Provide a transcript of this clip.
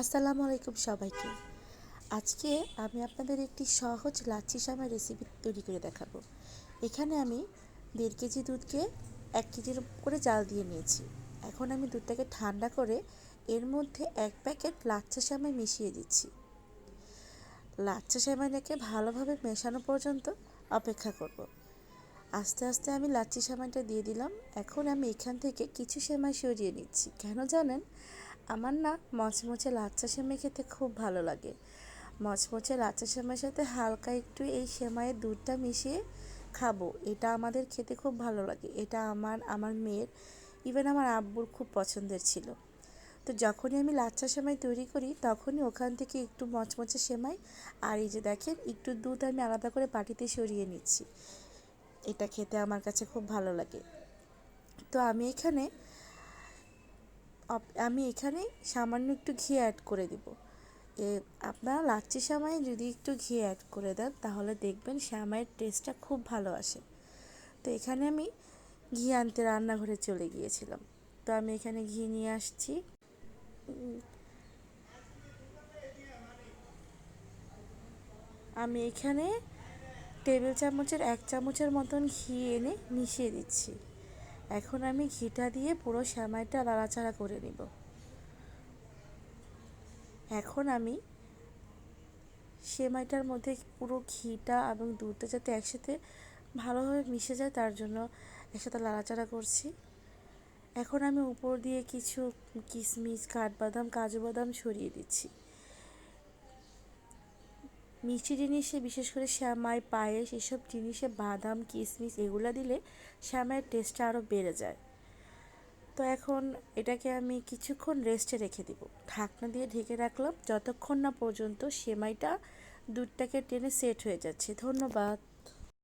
আসসালামু আলাইকুম সবাইকে। আজকে আমি আপনাদের একটি সহজ লাচ্ছি সামার রেসিপি তৈরি করে দেখাবো। এখানে আমি দেড় কেজি দুধকে এক কেজির করে জাল দিয়ে নিয়েছি। এখন আমি দুধটাকে ঠান্ডা করে এর মধ্যে এক প্যাকেট লাচ্ছা সামাই মিশিয়ে দিচ্ছি। লাচ্ছা সেমাইটাকে ভালোভাবে মেশানো পর্যন্ত অপেক্ষা করব। আস্তে আস্তে আমি লাচ্ছি সেমাইটা দিয়ে দিলাম। এখন আমি এখান থেকে কিছু সেমাই সরিয়ে নিচ্ছি। কেন জানেন? আমার না মচমচে লাচ্চা সেমাই খেতে খুব ভালো লাগে। মচমচে লাচ্চা সেমাইয়ের সাথে হালকা একটু এই সেমাইয়ের দুধটা মিশিয়ে খাব, এটা আমাদের খেতে খুব ভালো লাগে। এটা আমার আমার মেয়ের ইভেন আমার আব্বুর খুব পছন্দের ছিল। তো যখনই আমি লাচ্চা সেমাই তৈরি করি, তখনই ওখান থেকে একটু মচমচে সেমাই আর এই যে দেখেন, একটু দুধ আমি আলাদা করে বাটিতে সরিয়ে নিচ্ছি। এটা খেতে আমার কাছে খুব ভালো লাগে। তো আমি এখানে আমি এখানে সামান্য একটু ঘি অ্যাড করে দিব। এ, আপনারা লাচ্ছি সামাই যদি একটু ঘি অ্যাড করে দেন, তাহলে দেখবেন শ্যামাইয়ের টেস্টটা খুব ভালো আসে। তো এখানে আমি ঘি আনতে রান্নাঘরে চলে গিয়েছিলাম। তো আমি এখানে ঘি নিয়ে আসছি। আমি এখানে টেবিল চামচের এক চামচের মতন ঘি এনে মিশিয়ে দিচ্ছি। এখন আমি ঘিটা দিয়ে পুরো শ্যামাইটা নাড়াচাড়া করে নিব। এখন আমি সেমাইটার মধ্যে পুরো ঘিটা এবং দুধটা যাতে একসাথে ভালোভাবে মিশে যায়, তার জন্য একসাথে নাড়াচাড়া করছি। এখন আমি উপর দিয়ে কিছু কিশমিশ কাঠবাদাম, কাজু বাদাম ছড়িয়ে দিচ্ছি। মিষ্টি জিনিসে, বিশেষ করে শ্যামাই, পায়েস, এসব জিনিসে বাদাম কিশমিশ এগুলো দিলে শ্যামাইয়ের টেস্টটা আরও বেড়ে যায়। তো এখন এটাকে আমি কিছুক্ষণ রেস্টে রেখে দিব। ঢাকনা দিয়ে ঢেকে রাখলাম। যতক্ষণ না পর্যন্ত সেমাইটা দুধটাকে টেনে সেট হয়ে যাচ্ছে। ধন্যবাদ।